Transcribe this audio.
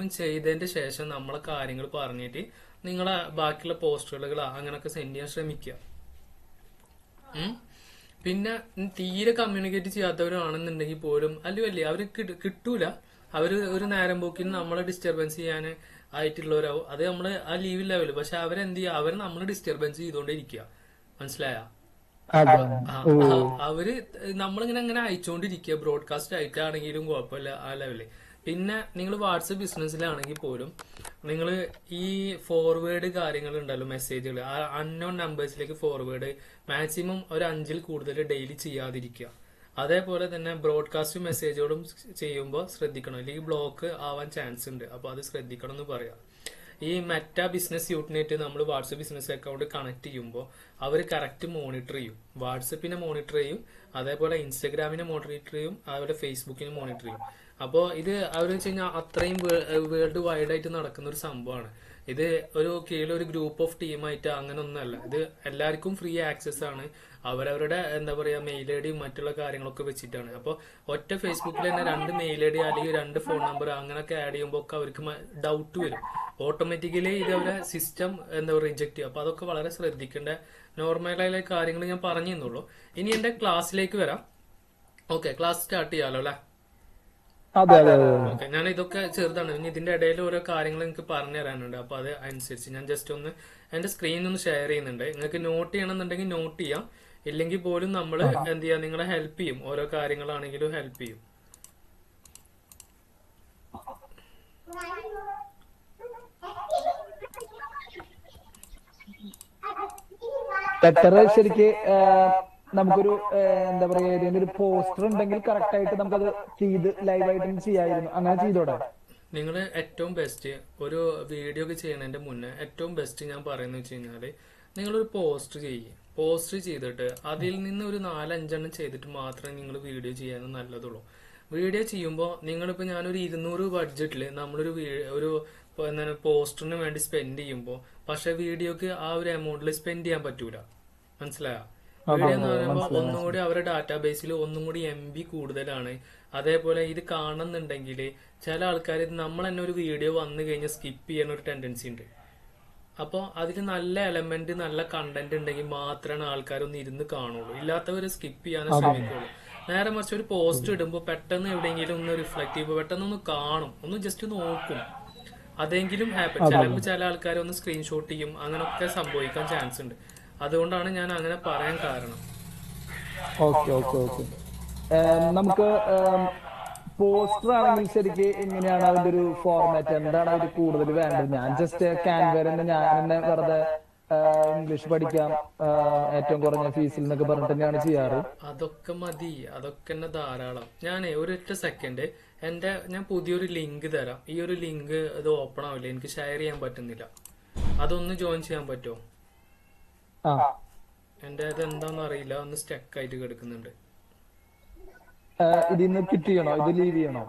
Maximum ചെയ്തതിന്റെ ശേഷം നമ്മളെ കാര്യങ്ങൾ പറഞ്ഞിട്ട് നിങ്ങളെ ബാക്കിയുള്ള പോസ്റ്ററുകൾ അങ്ങനൊക്കെ സെൻഡ് ചെയ്യാൻ ശ്രമിക്കുക. പിന്നെ തീരെ കമ്മ്യൂണിക്കേറ്റ് ചെയ്യാത്തവരാണെന്നുണ്ടെങ്കിൽ പോലും അല്ല അല്ലേ അവർ കിട്ടൂല. അവർ ഒരു നേരം പോക്കിന് നമ്മളെ ഡിസ്റ്റർബൻസ് ചെയ്യാൻ ആയിട്ടുള്ളവരാവും. അത് നമ്മൾ ആ ലീവ് ലെവൽ പക്ഷെ അവരെന്ത് ചെയ്യുക അവർ നമ്മളെ ഡിസ്റ്റർബൻസ് ചെയ്തുകൊണ്ടേ ഇരിക്കുക മനസ്സിലായ അവർ നമ്മളിങ്ങനെ അങ്ങനെ അയച്ചുകൊണ്ടിരിക്കുക ബ്രോഡ്കാസ്റ്റ് ആയിട്ടാണെങ്കിലും കുഴപ്പമില്ല ആ ലെവൽ പിന്നെ നിങ്ങൾ വാട്സപ്പ് ബിസിനസ്സിലാണെങ്കിൽ പോലും നിങ്ങൾ ഈ ഫോർവേഡ് കാര്യങ്ങൾ ഉണ്ടല്ലോ മെസ്സേജുകൾ ആ അൺനോൺ നമ്പേഴ്സിലേക്ക് ഫോർവേഡ് മാക്സിമം ഒരു അഞ്ചിൽ കൂടുതൽ ഡെയിലി ചെയ്യാതിരിക്കുക. അതേപോലെ തന്നെ ബ്രോഡ്കാസ്റ്റ് മെസ്സേജുകളും ചെയ്യുമ്പോൾ ശ്രദ്ധിക്കണം. അല്ലെങ്കിൽ ബ്ലോക്ക് ആവാൻ ചാൻസ് ഉണ്ട്. അപ്പോൾ അത് ശ്രദ്ധിക്കണം എന്ന് പറയാം. ഈ മെറ്റ ബിസിനസ് യൂട്ടിനായിട്ട് നമ്മൾ വാട്സപ്പ് ബിസിനസ് അക്കൗണ്ട് കണക്ട് ചെയ്യുമ്പോൾ അവർ കറക്റ്റ് മോണിറ്റർ ചെയ്യും. വാട്സപ്പിനെ മോണിറ്റർ ചെയ്യും. അതേപോലെ ഇൻസ്റ്റഗ്രാമിനെ മോണിറ്റർ ചെയ്യും. അതുപോലെ ഫേസ്ബുക്കിനെ മോണിറ്റർ ചെയ്യും. അപ്പോൾ ഇത് അവർ വെച്ച് കഴിഞ്ഞാൽ അത്രയും വേൾഡ് വൈഡ് ആയിട്ട് നടക്കുന്ന ഒരു സംഭവമാണ് ഇത് ഒരു കീഴിൽ ഒരു ഗ്രൂപ്പ് ഓഫ് ടീമായിട്ട് അങ്ങനെ ഒന്നല്ല ഇത് എല്ലാവർക്കും ഫ്രീ ആക്സസ് ആണ്. അവരവരുടെ എന്താ പറയാ മെയിൽ ഐ ഡിയും മറ്റുള്ള കാര്യങ്ങളൊക്കെ വെച്ചിട്ടാണ്. അപ്പോൾ ഒറ്റ ഫേസ്ബുക്കിൽ തന്നെ രണ്ട് മെയിൽ ഐ ഡി അല്ലെങ്കിൽ രണ്ട് ഫോൺ നമ്പർ അങ്ങനെയൊക്കെ ആഡ് ചെയ്യുമ്പോൾ ഒക്കെ അവർക്ക് ഡൗട്ട് വരും. ഓട്ടോമാറ്റിക്കലി ഇത് അവരെ സിസ്റ്റം എന്താ പറയുക റിജക്ട് ചെയ്യും. അപ്പൊ അതൊക്കെ വളരെ ശ്രദ്ധിക്കേണ്ട നോർമലായ കാര്യങ്ങൾ ഞാൻ പറഞ്ഞു തന്നുള്ളൂ ഇനി എന്റെ ക്ലാസ്സിലേക്ക് വരാം. ഓക്കെ ക്ലാസ് സ്റ്റാർട്ട് ചെയ്യാലോ അല്ലേ? അതെ അതെ ഓക്കെ ഞാൻ ഇതൊക്കെ ചെറുതാണ്. ഇനി ഇതിന്റെ ഇടയിൽ ഓരോ കാര്യങ്ങൾ എനിക്ക് പറഞ്ഞു തരാനുണ്ട്. അപ്പൊ അത് അനുസരിച്ച് ഞാൻ ജസ്റ്റ് ഒന്ന് എന്റെ സ്ക്രീൻ ഒന്ന് ഷെയർ ചെയ്യുന്നുണ്ട്. നിങ്ങൾക്ക് നോട്ട് ചെയ്യണമെന്നുണ്ടെങ്കിൽ നോട്ട് ചെയ്യാം. ഇല്ലെങ്കിൽ പോലും നമ്മൾ എന്ത് ചെയ്യാം നിങ്ങളെ ഹെൽപ്പ് ചെയ്യും. ഓരോ കാര്യങ്ങളാണെങ്കിലും ഹെൽപ്പ് ചെയ്യും. ശരിക്ക് നമുക്കൊരു എന്താ പറയാ ഏതെങ്കിലും ഒരു പോസ്റ്റർ ഉണ്ടെങ്കിൽ കറക്റ്റ് ആയിട്ട് നമുക്കത് ചെയ്ത് ലൈവായിട്ട് ചെയ്യായിരുന്നു അങ്ങനെ ചെയ്തോടെ. നിങ്ങൾ ഏറ്റവും ബെസ്റ്റ് ഒരു വീഡിയോ ഒക്കെ ചെയ്യണതിന്റെ മുന്നേ ഏറ്റവും ബെസ്റ്റ് ഞാൻ പറയുന്നത് വെച്ച് കഴിഞ്ഞാൽ നിങ്ങളൊരു പോസ്റ്റർ ചെയ്യും. പോസ്റ്റ് ചെയ്തിട്ട് അതിൽ നിന്ന് ഒരു നാലഞ്ചെണ്ണം ചെയ്തിട്ട് മാത്രമേ നിങ്ങൾ വീഡിയോ ചെയ്യാൻ നല്ലതുള്ളൂ. വീഡിയോ ചെയ്യുമ്പോൾ നിങ്ങളിപ്പോൾ ഞാനൊരു ഇരുന്നൂറ് ബഡ്ജറ്റിൽ നമ്മളൊരു ഒരു എന്താണ് പോസ്റ്ററിന് വേണ്ടി സ്പെൻഡ് ചെയ്യുമ്പോൾ പക്ഷേ വീഡിയോക്ക് ആ ഒരു എമൗണ്ടിൽ സ്പെൻഡ് ചെയ്യാൻ പറ്റൂല. മനസ്സിലായോ? വീഡിയോ എന്ന് പറയുമ്പോൾ ഒന്നും കൂടി അവരുടെ ഡാറ്റാബേസിൽ ഒന്നും കൂടി എം ബി കൂടുതലാണ്. അതേപോലെ ഇത് കാണുന്നുണ്ടെങ്കിൽ ചില ആൾക്കാർ നമ്മൾ തന്നെ ഒരു വീഡിയോ വന്നു കഴിഞ്ഞാൽ സ്കിപ്പ് ചെയ്യുന്ന ഒരു ടെൻഡൻസി ഉണ്ട്. അപ്പോൾ അതിൽ നല്ല എലമെന്റ് നല്ല കണ്ടന്റ് ഉണ്ടെങ്കിൽ മാത്രമാണ് ആൾക്കാരൊന്ന് ഇരുന്ന് കാണുള്ളൂ. ഇല്ലാത്തവർ സ്കിപ്പ് ചെയ്യാനേ ശ്രമിക്കുള്ളൂ. നേരെ മറിച്ച് ഒരു പോസ്റ്റ് ഇടുമ്പോൾ പെട്ടെന്ന് എവിടെയെങ്കിലും ഒന്ന് റിഫ്ലക്ട് ചെയ്യുമ്പോൾ പെട്ടെന്ന് ഒന്ന് കാണും. ഒന്ന് ജസ്റ്റ് നോക്കും. അതെങ്കിലും ഹാപ്പി ചിലപ്പോൾ ചില ആൾക്കാർ ഒന്ന് സ്ക്രീൻഷോട്ട് ചെയ്യും. അങ്ങനെയൊക്കെ സംഭവിക്കാൻ ചാൻസ് ഉണ്ട്. അതുകൊണ്ടാണ് ഞാൻ അങ്ങനെ പറയാൻ കാരണം. Okay okay okay. നമുക്ക് പോസ്റ്റർ ആണെങ്കിൽ ശരിക്ക് എങ്ങനെയാണ് അതിന്റെ ഒരു ഫോർമാറ്റ് എന്താണ് അതിൽ കൂടുതൽ വേണ്ടത്? ഞാൻ ജസ്റ്റ് ക്യാൻവർ തന്നെ ഞാൻ തന്നെ വെറുതെ ഇംഗ്ലീഷ് പഠിക്കാം. ഏറ്റവും കുറഞ്ഞ ഫീസിൽ എന്നൊക്കെ പറഞ്ഞിട്ട് തന്നെയാണ് ചെയ്യാറ്. അതൊക്കെ മതി. അതൊക്കെ തന്നെ ധാരാളം. ഞാനേ ഒരൊറ്റ സെക്കൻഡ് എന്റെ ഞാൻ പുതിയൊരു ലിങ്ക് തരാം. ഈ ഒരു ലിങ്ക് ഇത് ഓപ്പൺ ആവില്ല? എനിക്ക് ഷെയർ ചെയ്യാൻ പറ്റുന്നില്ല. അതൊന്ന് ജോയിൻ ചെയ്യാൻ പറ്റുമോ? എന്റെ അത് എന്താണെന്ന് അറിയില്ല. ഒന്ന് സ്റ്റക്ക് ആയിട്ട് കിടക്കുന്നുണ്ട്. ഇതിന്ന് കിട്ടിയണോ? ഇത് ലീവ് ചെയ്യണോ?